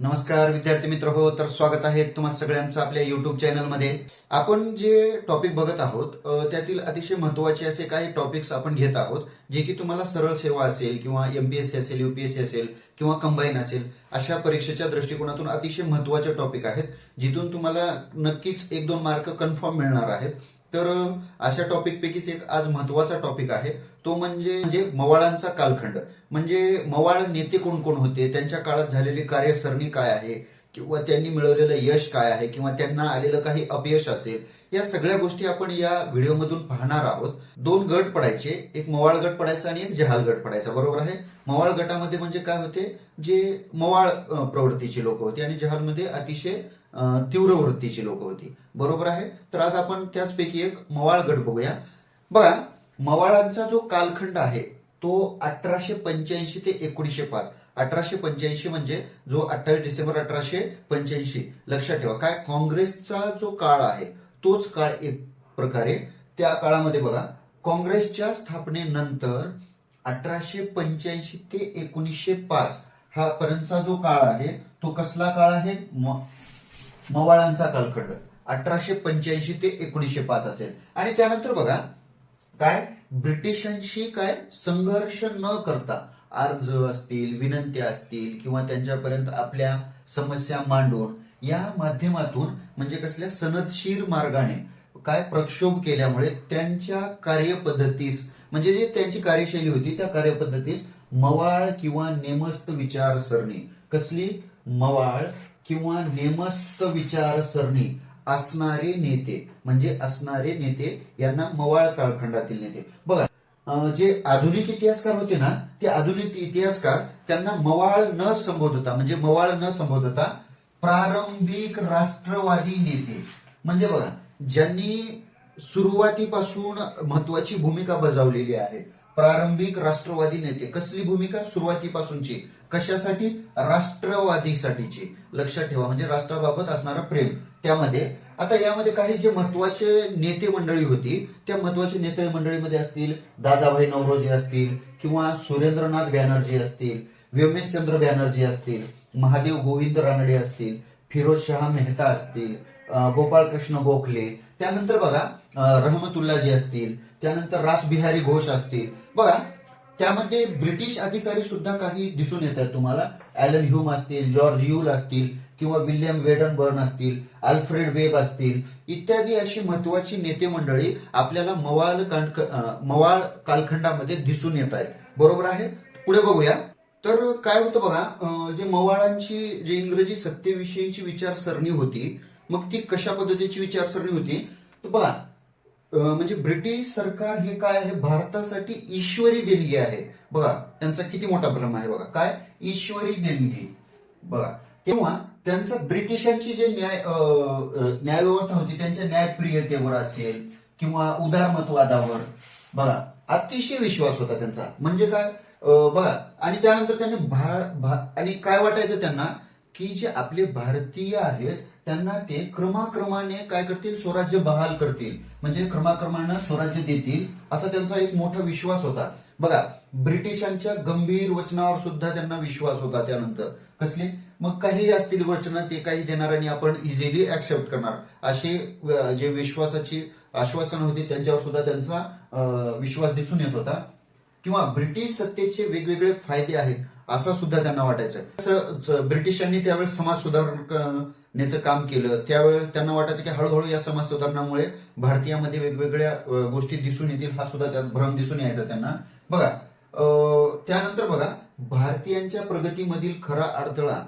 नमस्कार विद्यार्थी मित्र हो तर स्वागत आहे तुम्हा सगळ्यांचं आपल्या युट्यूब चॅनलमध्ये आपण जे टॉपिक बघत आहोत त्यातील अतिशय महत्त्वाचे असे काही टॉपिक्स आपण घेत आहोत जे की तुम्हाला सरळ सेवा असेल किंवा एमपीएससी असेल युपीएससी असेल किंवा कंबाईन असेल अशा परीक्षेच्या दृष्टिकोनातून अतिशय महत्त्वाचे टॉपिक आहेत जिथून तुम्हाला नक्कीच एक दोन मार्क कन्फर्म मिळणार आहेत. तर अशा टॉपिक पैकीच एक आज महत्त्वाचा टॉपिक आहे. तो म्हणजे म्हणजे मवाळांचा कालखंड. म्हणजे मवाळ नेते कोण कोण होते? त्यांच्या काळात झालेली कार्यसरणी काय आहे? किंवा त्यांनी मिळवलेलं यश काय आहे? किंवा त्यांना आलेलं काही अपयश असेल? या सगळ्या गोष्टी आपण या व्हिडिओमधून पाहणार आहोत. दोन गट पडायचे. एक मवाळ गट पडायचा आणि एक जहाल गट पडायचा. बरोबर आहे? मवाळ गटामध्ये म्हणजे काय होते? जे मवाळ प्रवृत्तीचे लोक होती. आणि जहालमध्ये अतिशय तीव्र वृत्तीची लोक होती. बरोबर आहे? तर आज आपण त्याचपैकी एक मवाळ गट बघूया. बघा मवाळांचा जो कालखंड आहे तो अठराशे पंच्याऐंशी ते एकोणीशे पाच. अठराशे पंच्याऐंशी म्हणजे जो अठ्ठावीस डिसेंबर अठराशे पंच्याऐंशी. लक्षात ठेवा काय? काँग्रेसचा जो काळ आहे तोच काळ एक प्रकारे त्या काळामध्ये बघा काँग्रेसच्या स्थापनेनंतर अठराशे पंच्याऐंशी ते एकोणीसशे पाच हा पर्यंतचा जो काळ आहे तो कसला काळ आहे? म- मवाळांचा कालखंड अठराशे पंच्याऐंशी ते एकोणीसशे पाच असेल. आणि त्यानंतर बघा काय? ब्रिटिशांशी काय? संघर्ष न करता अर्ज असतील विनंत्या असतील किंवा त्यांच्यापर्यंत आपल्या समस्या मांडून या माध्यमातून म्हणजे कसल्या? सनदशीर मार्गाने काय प्रक्षोभ केल्यामुळे त्यांच्या कार्यपद्धतीस म्हणजे जे त्यांची कार्यशैली होती त्या कार्यपद्धतीस मवाळ किंवा नेमस्त विचारसरणी कसली? मवाळ किंवा नेमस्त विचारसरणी असणारे नेते म्हणजे असणारे नेते यांना मवाळ कालखंडातील नेते. बघा जे आधुनिक इतिहासकार होते ना ते आधुनिक इतिहासकार त्यांना मवाळ न संबोधता म्हणजे मवाळ न संबोधता प्रारंभिक राष्ट्रवादी नेते. म्हणजे बघा ज्यांनी सुरुवातीपासून महत्वाची भूमिका बजावलेली आहे प्रारंभिक राष्ट्रवादी नेते. कसली भूमिका? सुरुवातीपासूनची. कशासाठी? राष्ट्रवादीसाठीची. लक्षात ठेवा म्हणजे राष्ट्राबाबत असणारा प्रेम. त्यामध्ये आता यामध्ये काही जे महत्त्वाचे नेते मंडळी होती त्या महत्त्वाचे नेते मंडळीमध्ये असतील दादाभाई नवरोजी असतील किंवा सुरेंद्रनाथ बॅनर्जी असतील व्योमेशचंद्र बॅनर्जी असतील महादेव गोविंद रानडे असतील फिरोज शहा मेहता असतील गोपाळ गोपाळकृष्ण गोखले त्यानंतर बघा रहमतुल्लाजी असतील त्यानंतर रासबिहारी घोष असतील. बघा त्यामध्ये ब्रिटिश अधिकारी सुद्धा काही दिसून येत आहेत तुम्हाला. ॲलन ह्यूम असतील जॉर्ज यूल असतील किंवा विल्यम वेडनबर्न असतील अल्फ्रेड वेब असतील इत्यादी अशी महत्वाची नेते मंडळी आपल्याला मवाळ मवाळ कालखंडामध्ये दिसून येत आहेत. बरोबर आहे? पुढे बघूया. तर काय होतं बघा जे मवाळांची जे इंग्रजी सत्तेविषयीची विचारसरणी होती मग ती कशा पद्धतीची विचारसरणी होती? तर बघा म्हणजे ब्रिटिश सरकार हे काय आहे? भारतासाठी ईश्वरी देणगी आहे. बघा त्यांचा किती मोठा भ्रम आहे बघा. काय? ईश्वरी देणगी. बघा. तेव्हा त्यांचा ब्रिटिशांची जे न्याय न्याय व्यवस्था न्यायव्यवस्था होती त्यांच्या न्यायप्रियतेवर असेल किंवा उदारमतवादावर बघा अतिशय विश्वास होता त्यांचा. म्हणजे काय? बघा. आणि त्यानंतर त्यांनी भा- भा- आणि काय वाटायचं त्यांना? की जे आपले भारतीय आहेत त्यांना ते क्रमाक्रमाने काय करतील? स्वराज्य बहाल करतील. म्हणजे क्रमाक्रमाने स्वराज्य देतील असा त्यांचा एक मोठा विश्वास होता. बघा ब्रिटिशांच्या गंभीर वचनावर सुद्धा त्यांना विश्वास होता त्यानंतर. कसले? मग काही असतील वचनं ते काही देणार आणि आपण इझिली ऍक्सेप्ट करणार. असे जे विश्वासाची आश्वासन होती त्यांच्यावर सुद्धा त्यांचा अं, विश्वास दिसून येत होता. किंवा ब्रिटिश सत्तेचे वेगवेगळे फायदे आहेत. असं सुद्धा त्यांना वाटायचं. असं ब्रिटिशांनी त्यावेळेस समाज सुधारण्याचं काम केलं. त्यावेळेस त्यांना वाटायचं की हळूहळू या समाज सुधारणामुळे भारतीयामध्ये वेगवेगळ्या गोष्टी दिसून येतील हा सुद्धा त्यात भ्रम दिसून यायचा त्यांना. बघा अ, त्यानंतर बघा भारतीयांच्या प्रगतीमधील खरा अडथळा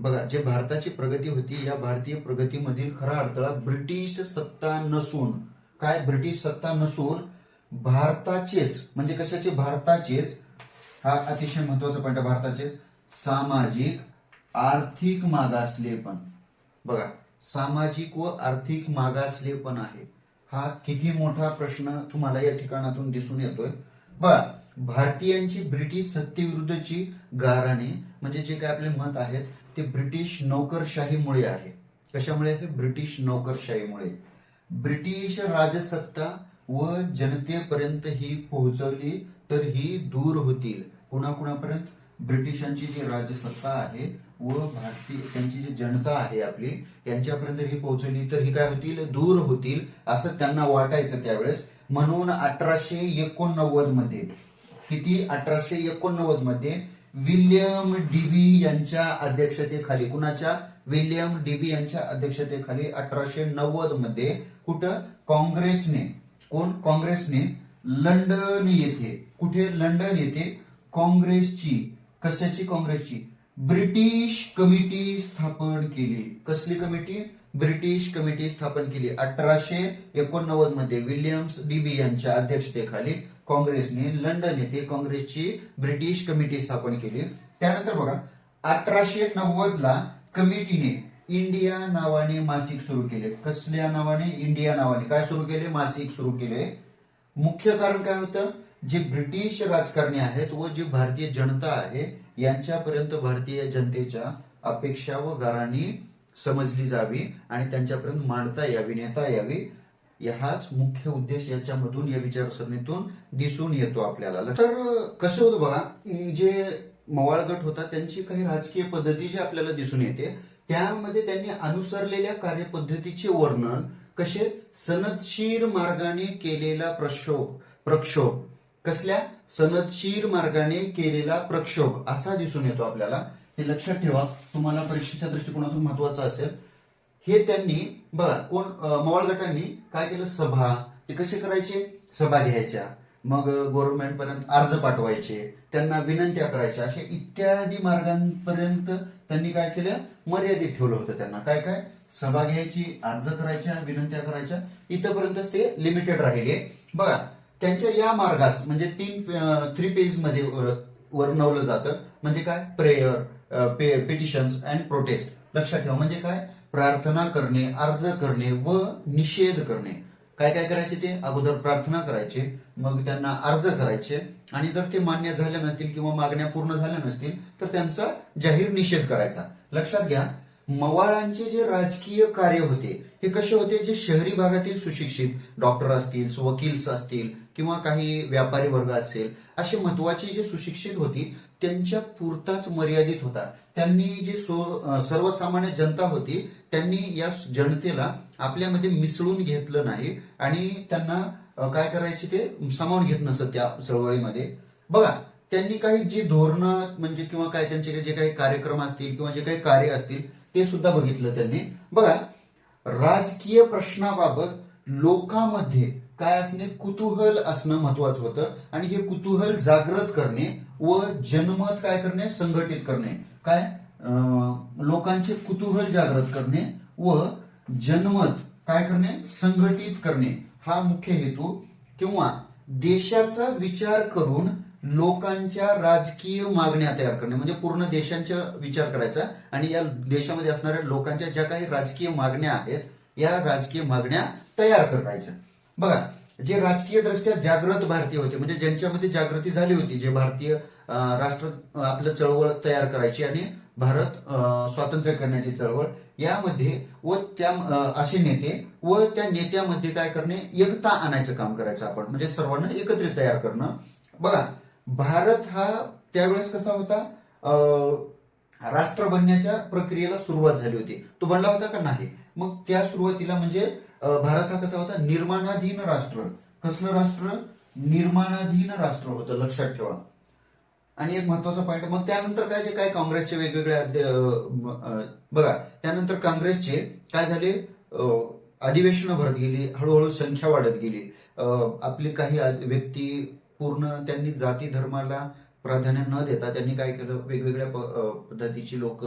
बघा जे भारताची प्रगती होती या भारतीय प्रगतीमधील खरा अडथळा ब्रिटिश सत्ता नसून. काय ब्रिटिश सत्ता नसून? भारताचेच म्हणजे कशाचे? भारताचेच हा अतिशय महत्त्वाचा पॉईंट आहे भारताचेच सामाजिक आर्थिक मागासलेपण बघा सामाजिक व आर्थिक मागासलेपण आहे. हा किती मोठा प्रश्न तुम्हाला या ठिकाणातून दिसून येतोय. बघा भारतीयांची ब्रिटिश सत्तेविरुद्धची गाराणे म्हणजे जे काय आपले मत आहेत ते ब्रिटिश नोकरशाहीमुळे आहे. कशामुळे? आहे ब्रिटिश नोकरशाहीमुळे. ब्रिटिश राजसत्ता व जनतेपर्यंत ही पोहोचवली तर ही दूर होतील. कुणाकुणापर्यंत? ब्रिटिशांची जी राजसत्ता आहे व भारतीय त्यांची जी जनता आहे आपली यांच्यापर्यंत ही पोहोचवली तर ही काय होतील? दूर होतील असं त्यांना वाटायचं त्यावेळेस. म्हणून अठराशे एकोणनव्वदमध्ये किती? अठराशे एकोणनव्वदमध्ये विल्यम डीबी यांच्या अध्यक्षतेखाली कुणाच्या? विल्यम डीबी यांच्या अध्यक्षतेखाली अठराशे नव्वदमध्ये कुठं? काँग्रेसने कोण? काँग्रेसने लंडन येथे कुठे? लंडन येथे काँग्रेसची कशाची काँग्रेसची? ब्रिटिश कमिटी स्थापन केली. कसली कमिटी? ब्रिटिश कमिटी स्थापन केली. अठराशे एकोणनव्वदमध्ये विल्यम्स डीबी यांच्या अध्यक्षतेखाली काँग्रेसने लंडन येथे काँग्रेसची ब्रिटिश कमिटी स्थापन केली. त्यानंतर बघा अठराशे नव्वद ला कमिटीने इंडिया नावाने मासिक सुरू केले. कसल्या नावाने? इंडिया नावाने. काय सुरू केले? मासिक सुरू केले. मुख्य कारण काय होतं? जे ब्रिटिश राजकारणी आहेत व जी भारतीय जनता आहे यांच्यापर्यंत भारतीय जनतेच्या अपेक्षा व गाराणी समजली जावी आणि त्यांच्यापर्यंत मांडता यावी नेता यावी हाच मुख्य उद्देश याच्यामधून या विचारसरणीतून दिसून येतो आपल्याला. तर कसं होतं बघा जे मवाळ गट होता त्यांची काही राजकीय पद्धती जी आपल्याला दिसून येते त्यामध्ये त्यांनी अनुसरलेल्या कार्यपद्धतीचे वर्णन कसे? सनदशीर मार्गाने केलेला प्रक्षोभ प्रक्षोभ. कसल्या? सनदशीर मार्गाने केलेला प्रक्षोभ. असा दिसून येतो आपल्याला. हे लक्षात ठेवा. तुम्हाला परीक्षेच्या दृष्टिकोनातून महत्वाचं असेल. हे त्यांनी बघा कोण मवाळ गटांनी काय केलं? सभा. ते कसे करायचे? सभा घ्यायच्या मग गव्हर्नमेंट पर्यंत अर्ज पाठवायचे. त्यांना विनंत्या करायच्या. अशा इत्यादी मार्गांपर्यंत त्यांनी काय केलं? मर्यादित ठेवलं होतं त्यांना. काय काय? सभा घ्यायची अर्ज करायच्या विनंत्या करायच्या. इथपर्यंतच ते लिमिटेड राहिले. बघा त्यांच्या या मार्गास म्हणजे तीन थ्री पेजमध्ये वर्णवलं जातं. म्हणजे काय? प्रेयर पिटिशन्स अँड प्रोटेस्ट लक्षात ठेवा. म्हणजे काय? प्रार्थना करणे अर्ज करणे व निषेध करणे. काय काय करायचे ते? अगोदर प्रार्थना करायचे मग त्यांना अर्ज करायचे. आणि जर ते मान्य झाले नसतील किंवा मागण्या पूर्ण झाल्या नसतील तर त्यांचा जाहीर निषेध करायचा. लक्षात घ्या मवाळांचे जे राजकीय कार्य होते हे कसे होते? जे शहरी भागातील सुशिक्षित डॉक्टर असतील वकील्स असतील किंवा काही व्यापारी वर्ग असेल असे महत्त्वाचे जे सुशिक्षित होती त्यांच्या पुरताच मर्यादित होता. त्यांनी जी सर्वसामान्य जनता होती त्यांनी या जनतेला आपल्यामध्ये मिसळून घेतलं नाही आणि त्यांना काय करायचे ते? सामावून घेत नसत त्या चळवळीमध्ये. बघा त्यांनी काही जी धोरणं म्हणजे किंवा काय त्यांचे जे काही कार्यक्रम असतील किंवा जे काही कार्य असतील ते सुद्धा बघितलं त्यांनी. बघा राजकीय प्रश्नाबाबत लोकांमध्ये काय असणे कुतूहल असणं महत्वाचं होतं. आणि हे कुतूहल जागृत करणे व जनमत काय करणे संघटित करणे. काय? अं, लोकांचे कुतूहल जागृत करणे व जनमत काय करणे संघटित करणे. हा मुख्य हेतू किंवा देशाचा विचार करून लोकांच्या राजकीय मागण्या तयार करणे म्हणजे पूर्ण देशांचा विचार करायचा आणि या देशामध्ये असणाऱ्या लोकांच्या ज्या काही राजकीय मागण्या आहेत या राजकीय मागण्या तयार करायच्या. बघा जे राजकीय दृष्ट्या जागृत भारतीय होते म्हणजे ज्यांच्यामध्ये जागृती झाली होती जे भारतीय राष्ट्र आपलं चळवळ तयार करायची आणि भारत स्वातंत्र्य करण्याची चळवळ यामध्ये व त्या असे नेते व त्या नेत्यामध्ये काय करणे एकता आणायचं काम करायचं आपण म्हणजे सर्वांना एकत्रित तयार करणं. बघा भारत हा त्यावेळेस कसा होता? राष्ट्र बनण्याच्या प्रक्रियेला सुरुवात झाली होती. तो बनला होता का नाही? मग त्या सुरुवातीला म्हणजे भारत हा कसा होता? निर्माणाधीन राष्ट्र. कसलं राष्ट्र? निर्माणाधीन राष्ट्र होतं लक्षात ठेवा. आणि एक महत्त्वाचा पॉईंट मग त्यानंतर काय जे काय काँग्रेसचे वेगवेगळे अध्य- बघा त्यानंतर काँग्रेसचे काय झाले? अधिवेशनं भरत गेली हळूहळू संख्या वाढत गेली. आपली काही आद- व्यक्ती पूर्ण त्यांनी जाती धर्माला प्राधान्य न देता त्यांनी काय केलं? वेगवेगळ्या प- पद्धतीची लोक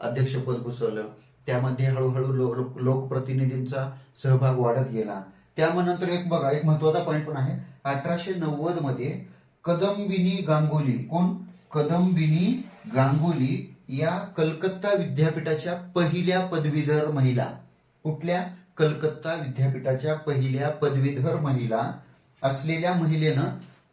अध्यक्षपद घुसवलं. त्यामध्ये हळूहळू लोक लोकप्रतिनिधींचा सहभाग वाढत गेला. त्यानंतर एक बघा एक महत्त्वाचा पॉईंट पण आहे. अठराशे नव्वदमध्ये कदंबिनी गांगुली कोण? कदंबिनी गांगुली या कलकत्ता विद्यापीठाच्या पहिल्या पदवीधर महिला. कुठल्या? कलकत्ता विद्यापीठाच्या पहिल्या पदवीधर महिला असलेल्या महिलेनं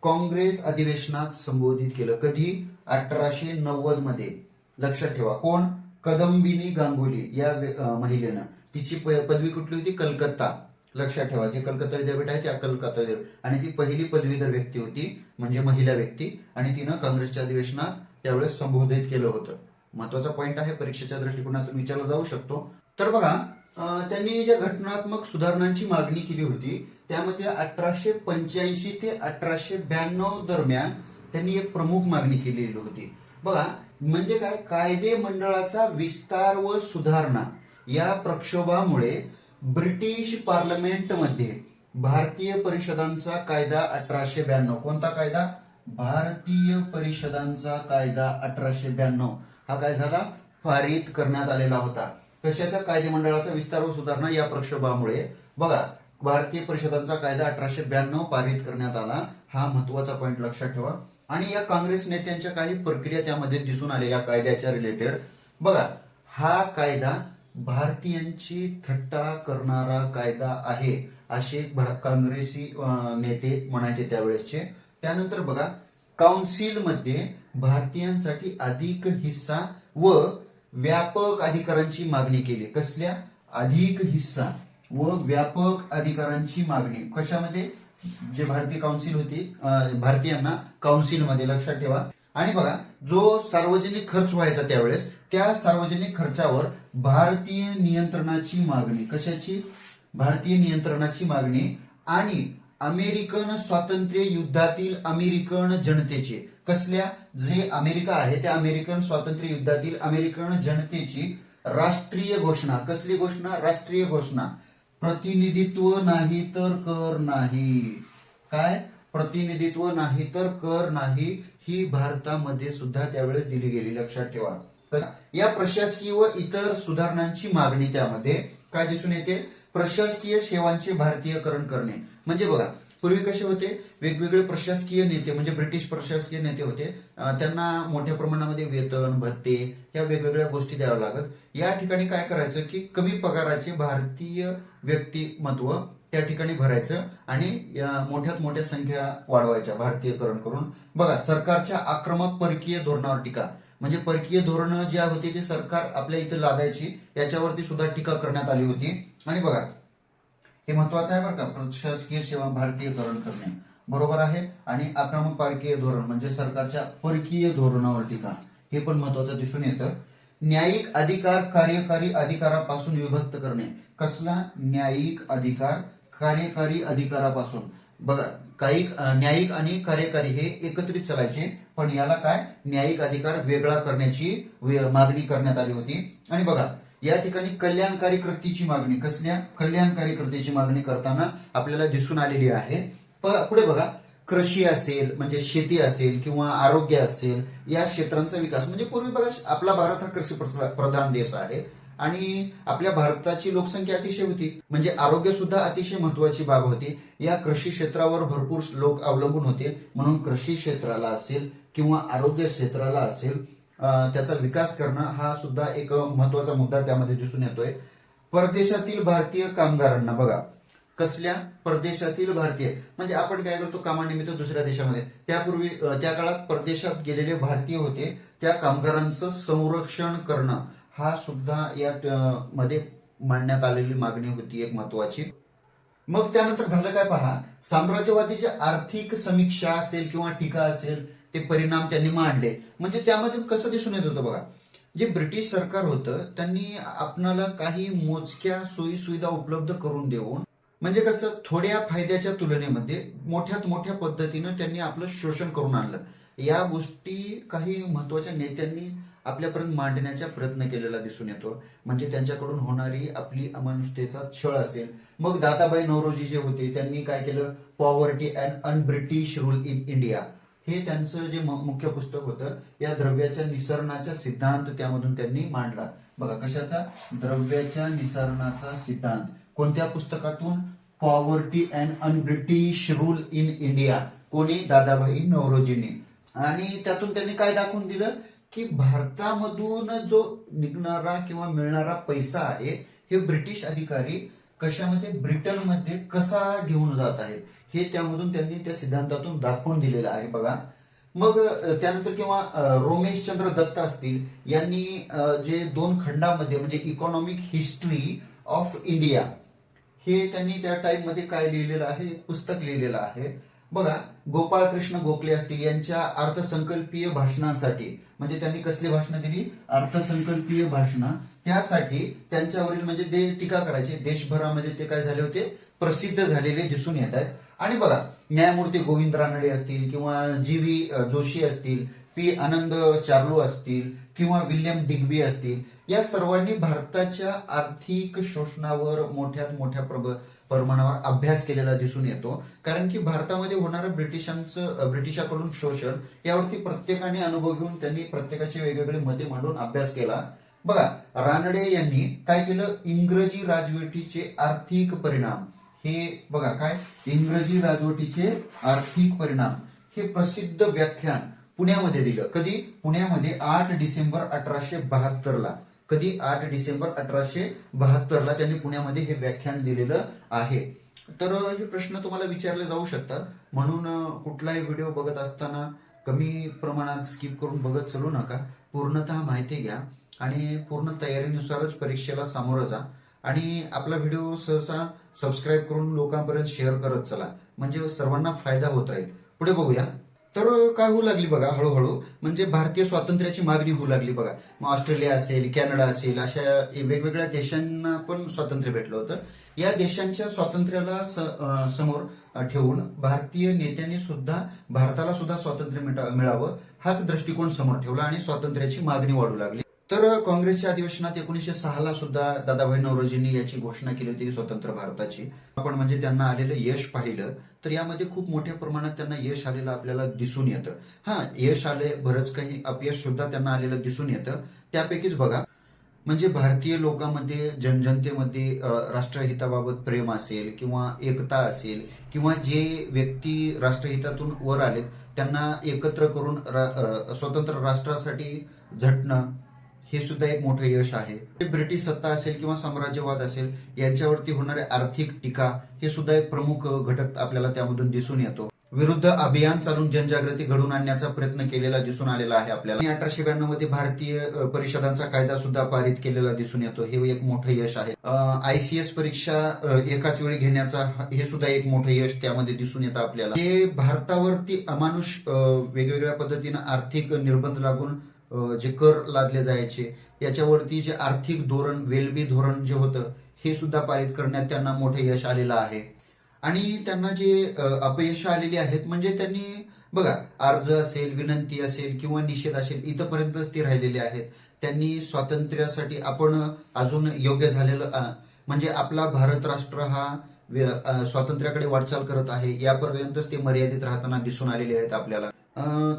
काँग्रेस अधिवेशनात संबोधित केलं. कधी? अठराशे नव्वदमध्ये. लक्षात ठेवा. कोण? कदंबिनी गांगुली या महिलेनं. तिची पदवी कुठली होती? कलकत्ता. लक्षात ठेवा. जे कलकत्ता विद्यापीठ आहे त्या कलकत्ता विद्यापीठ. आणि ती पहिली पदवीधर व्यक्ती होती म्हणजे महिला व्यक्ती. आणि तिनं काँग्रेसच्या अधिवेशनात त्यावेळेस संबोधित केलं होतं. महत्त्वाचा पॉईंट आहे परीक्षेच्या दृष्टिकोनातून विचारला जाऊ शकतो. तर बघा त्यांनी ज्या घटनात्मक सुधारणांची मागणी केली होती त्यामध्ये अठराशे पंच्याऐंशी ते अठराशे ब्याण्णव दरम्यान त्यांनी एक प्रमुख मागणी केलेली होती. बघा म्हणजे काय? कायदे मंडळाचा विस्तार व सुधारणा या प्रक्षोभामुळे ब्रिटिश पार्लमेंटमध्ये भारतीय परिषदांचा कायदा अठराशे ब्याण्णव. कोणता कायदा? भारतीय परिषदांचा कायदा अठराशे ब्याण्णव. हा काय झाला? पारित करण्यात आलेला होता. कशाचा कायदे मंडळाचा विस्तार व सुधारणा या प्रक्षोभामुळे? बघा भारतीय परिषदांचा कायदा अठराशे ब्याण्णव पारित करण्यात आला. हा महत्त्वाचा पॉईंट लक्षात ठेवा. आणि या काँग्रेस नेत्यांच्या काही प्रक्रिया त्यामध्ये दिसून आल्या या कायद्याच्या रिलेटेड बघा हा कायदा भारतीयांची थट्टा करणारा कायदा आहे असे भा- काँग्रेसी नेते म्हणायचे त्यावेळेसचे. त्यानंतर बघा काउन्सिलमध्ये भारतीयांसाठी अधिक हिस्सा व व्यापक अधिकारांची मागणी केली. कसल्या? अधिक हिस्सा व व्यापक अधिकारांची मागणी. कशामध्ये? जे भारतीय काउन्सिल होती भारतीयांना काउन्सिलमध्ये लक्षात ठेवा. आणि बघा जो सार्वजनिक खर्च व्हायचा त्यावेळेस त्या सार्वजनिक खर्चावर भारतीय नियंत्रणाची मागणी. कशाची? भारतीय नियंत्रणाची मागणी आणि अमेरिकन स्वातंत्र्य युद्धातील अमेरिकन जनतेचे. कसल्या? जे अमेरिका आहे त्या अमेरिकन स्वातंत्र्य युद्धातील अमेरिकन जनतेची राष्ट्रीय घोषणा. कसली घोषणा? राष्ट्रीय घोषणा. प्रतिनिधित्व नाही तर कर नाही. काय? प्रतिनिधित्व नाही तर कर नाही ही भारतामध्ये सुद्धा त्यावेळेस दिली गेली. लक्षात ठेवा. या प्रशासकीय व इतर सुधारणांची मागणी त्यामध्ये. काय दिसून येते? प्रशासकीय सेवांचे भारतीयकरण करणे. म्हणजे बघा पूर्वी कसे होते? वेगवेगळे प्रशासकीय नेते म्हणजे ब्रिटिश प्रशासकीय नेते होते. त्यांना मोठ्या प्रमाणामध्ये वेतन भत्ते या वेगवेगळ्या गोष्टी द्याव्या लागत. या ठिकाणी काय करायचं की कमी पगाराचे भारतीय व्यक्तिमत्व त्या ठिकाणी भरायचं आणि मोठ्यात मोठ्या संख्या वाढवायच्या भारतीयकरण करून. बघा सरकारच्या आक्रमक परकीय धोरणावर टीका. म्हणजे परकीय धोरणं जी होती ती सरकार आपल्या इथे लादायची याच्यावरती सुद्धा टीका करण्यात आली होती. आणि बघा हे महत्वाचं आहे बरं का प्रशासकीय सेवा भारतीयकरण करणे. बरोबर आहे? आणि आक्रमक परकीय धोरण म्हणजे सरकारच्या परकीय धोरणावर टीका. हे पण महत्वाचं दिसून येतं. न्यायिक अधिकार कार्यकारी अधिकारापासून विभक्त करणे. कसला? न्यायिक अधिकार कार्यकारी अधिकारापासून. बघा काही न्यायिक आणि कार्यकारी हे एकत्रित चालायचे. पण याला काय? न्यायिक अधिकार वेगळा करण्याची मागणी करण्यात आली होती. आणि बघा या ठिकाणी कल्याणकारी कृतीची मागणी कसल्या? कल्याणकारी कृतीची मागणी करताना आपल्याला दिसून आलेली आहे. पुढे बघा कृषी असेल म्हणजे शेती असेल किंवा आरोग्य असेल या क्षेत्रांचा विकास. म्हणजे पूर्वी बघा आपला भारत हा कृषी प्रधान देश आहे. आणि आपल्या भारताची लोकसंख्या अतिशय होती. म्हणजे आरोग्य सुद्धा अतिशय महत्वाची बाब होती. या कृषी क्षेत्रावर भरपूर लोक अवलंबून होते. म्हणून कृषी क्षेत्राला असेल किंवा आरोग्य क्षेत्राला असेल त्याचा विकास करणं हा सुद्धा एक महत्त्वाचा मुद्दा त्यामध्ये दिसून येतोय. परदेशातील भारतीय कामगारांना बघा. कसल्या? परदेशातील भारतीय. म्हणजे आपण काय करतो? कामानिमित्त दुसऱ्या देशामध्ये. त्यापूर्वी त्या काळात परदेशात गेलेले भारतीय होते. त्या कामगारांचं संरक्षण करणं. हा सुद्धा या मध्ये मांडण्यात आलेली मागणी होती एक महत्वाची. मग त्यानंतर झालं काय पहा? साम्राज्यवादीची आर्थिक समीक्षा असेल किंवा टीका असेल ते परिणाम त्यांनी मांडले. म्हणजे त्यामध्ये कसं दिसून येत होतं बघा? जे ब्रिटिश सरकार होतं त्यांनी आपणाला काही मोजक्या सोयी सुविधा उपलब्ध करून देऊन म्हणजे कसं? थोड्या फायद्याच्या तुलनेमध्ये मोठ्यात मोठ्या पद्धतीनं त्यांनी आपलं शोषण करून आणलं. या गोष्टी काही महत्त्वाच्या नेत्यांनी आपल्यापर्यंत मांडण्याचा प्रयत्न केलेला दिसून येतो. म्हणजे त्यांच्याकडून होणारी आपली अमानुषतेचा छळ असेल. मग दादाबाई नवरोजी जे होते त्यांनी काय केलं? Poverty and unBritish rule in India हे त्यांचं जे मुख्य पुस्तक होतं या द्रव्याच्या निसरणाचा सिद्धांत त्यामधून त्यांनी मांडला. बघा कशाचा? द्रव्याच्या निसरणाचा सिद्धांत. कोणत्या पुस्तकातून? Poverty and unBritish rule in India कोणी? दादाभाई नवरोजींनी. आणि त्यातून त्यांनी काय दाखवून दिलं? की भारतामधून जो निघणारा किंवा मिळणारा पैसा आहे हे ब्रिटिश अधिकारी कशामध्ये ब्रिटनमध्ये कसा घेऊन जात आहेत हे त्यामधून त्यांनी त्या सिद्धांतातून दाखवून दिलेलं आहे बघा. मग त्यानंतर किंवा रोमेश चंद्र दत्त असतील यांनी जे दोन खंडामध्ये म्हणजे इकॉनॉमिक हिस्ट्री ऑफ इंडिया हे त्यांनी त्या टाईपमध्ये मध्ये काय लिहिलेलं आहे पुस्तक लिहिलेलं आहे. बघा गोपाळकृष्ण गोखले असतील यांच्या अर्थसंकल्पीय भाषणांसाठी म्हणजे त्यांनी कसली भाषणं दिली अर्थसंकल्पीय भाषणं. त्यासाठी त्यांच्यावरील म्हणजे ते टीका करायचे. देशभरामध्ये ते काय झाले होते? प्रसिद्ध झालेले दिसून येत आहेत. आणि बघा न्यायमूर्ती गोविंद रानडे असतील किंवा जी व्ही जोशी असतील पी आनंद चार्लू असतील किंवा विल्यम डिग्बी असतील या सर्वांनी भारताच्या आर्थिक शोषणावर मोठ्यात मोठ्या प्रभ प्रमाणावर अभ्यास केलेला दिसून येतो. कारण की भारतामध्ये होणारं ब्रिटिशांचं ब्रिटिशाकडून शोषण यावरती प्रत्येकाने अनुभव घेऊन त्यांनी प्रत्येकाची वेगवेगळी मते मांडून अभ्यास केला. बघा रानडे यांनी काय केलं? इंग्रजी राजवटीचे आर्थिक परिणाम. हे बघा काय? इंग्रजी राजवटीचे आर्थिक परिणाम. हे प्रसिद्ध व्याख्यान पुण्यामध्ये दिलं. कधी? पुण्यामध्ये आठ डिसेंबर अठराशे बहात्तरला. कधी? आठ डिसेंबर अठराशे बहात्तरला त्यांनी पुण्यामध्ये हे व्याख्यान दिलेलं आहे. तर हे प्रश्न तुम्हाला विचारले जाऊ शकतात. म्हणून कुठलाही व्हिडिओ बघत असताना कमी प्रमाणात स्किप करून बघत चलू नका. पूर्णतः माहिती घ्या आणि पूर्ण तयारीनुसारच परीक्षेला सामोरं जा. आणि आपला व्हिडिओ सहसा सबस्क्राईब करून लोकांपर्यंत शेअर करत चला. म्हणजे सर्वांना फायदा होत राहील. पुढे बघूया. तर काय होऊ लागली बघा हळूहळू. म्हणजे भारतीय स्वातंत्र्याची मागणी होऊ लागली बघा. मग ऑस्ट्रेलिया असेल कॅनडा असेल अशा वेगवेगळ्या देशांना पण स्वातंत्र्य भेटलं होतं. या देशांच्या स्वातंत्र्याला समोर ठेवून भारतीय नेत्यांनी सुद्धा भारताला सुद्धा स्वातंत्र्य मिळावं हाच दृष्टिकोन समोर ठेवला आणि स्वातंत्र्याची मागणी वाढू लागली. तर काँग्रेसच्या अधिवेशनात एकोणीसशे सहाला सुद्धा दादाभाई नवरोजींनी याची घोषणा केली होती स्वतंत्र भारताची. आपण म्हणजे त्यांना आलेलं यश पाहिलं तर यामध्ये खूप मोठ्या प्रमाणात त्यांना यश आलेलं आपल्याला दिसून येतं. हा यश आले बरंच काही अपयश सुद्धा त्यांना आलेलं दिसून येतं. त्यापैकीच बघा म्हणजे भारतीय लोकांमध्ये जनजनतेमध्ये राष्ट्रहिताबाबत प्रेम असेल किंवा एकता असेल किंवा जे व्यक्ती राष्ट्रहितातून वर आलेत त्यांना एकत्र करून रा- स्वतंत्र राष्ट्रासाठी झटणं हे सुद्धा एक मोठं यश आहे. ब्रिटिश सत्ता असेल किंवा साम्राज्यवाद असेल यांच्यावरती होणारे आर्थिक टीका हे सुद्धा एक प्रमुख घटक आपल्याला त्यामधून दिसून येतो. विरुद्ध अभियान चालून जनजागृती घडवून आणण्याचा प्रयत्न केलेला दिसून आलेला आहे आपल्याला. अठराशे ब्याण्णवमध्ये भारतीय परिषदांचा कायदा सुद्धा पारित केलेला दिसून येतो. हे एक मोठं यश आहे. आयसीएस परीक्षा एकाच वेळी घेण्याचा हे सुद्धा एक मोठं यश त्यामध्ये दिसून येतं आपल्याला. हे भारतावरती अमानुष वेगवेगळ्या पद्धतीनं आर्थिक निर्बंध लागून जे कर लादले जायचे याच्यावरती जे आर्थिक धोरण वेलबी धोरण जे होतं हे सुद्धा पारित करण्यात त्यांना मोठे यश आलेलं आहे. आणि त्यांना जे अपयश आलेली आहेत म्हणजे त्यांनी बघा अर्ज असेल विनंती असेल किंवा निषेध असेल इथपर्यंतच ते राहिलेले आहेत. त्यांनी स्वातंत्र्यासाठी आपण अजून योग्य झालेलं म्हणजे आपला भारत राष्ट्र हा स्वातंत्र्याकडे वाटचाल करत आहे यापर्यंतच ते मर्यादित राहताना दिसून आलेले आहेत आपल्याला.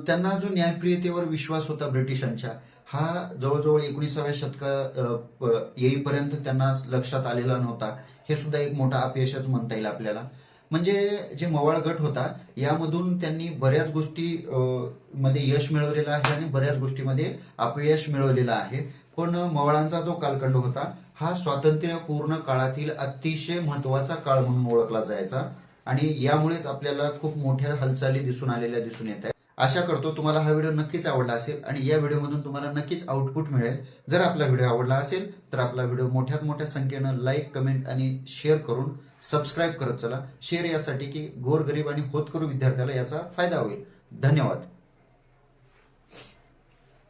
त्यांना जो न्यायप्रियतेवर विश्वास होता ब्रिटिशांच्या हा जवळजवळ एकोणीसाव्या शतका येईपर्यंत त्यांना लक्षात आलेला नव्हता. हे सुद्धा एक मोठा अपयशच म्हणता येईल आपल्याला. म्हणजे जे मवाळ गट होता यामधून त्यांनी बऱ्याच गोष्टी मध्ये यश मिळवलेलं आहे आणि बऱ्याच गोष्टीमध्ये अपयश मिळवलेलं आहे. पण मवाळांचा जो कालखंड होता हा स्वातंत्र्यपूर्ण काळातील अतिशय महत्त्वाचा काळ म्हणून ओळखला जायचा. आणि यामुळेच आपल्याला खूप मोठ्या हालचाली दिसून आलेल्या दिसून येत आहेत. आशा करतो तुम्हाला हा व्हिडिओ नक्कीच आवडला असेल आणि या व्हिडिओमधून तुम्हाला नक्कीच आउटपुट मिळेल. जर आपला व्हिडिओ आवडला असेल तर आपला व्हिडिओ मोठ्यात मोठ्या संख्येनं लाईक कमेंट आणि शेअर करून सबस्क्राईब करत चला. शेअर यासाठी की गोरगरीब आणि होतकरू विद्यार्थ्याला याचा फायदा होईल. धन्यवाद.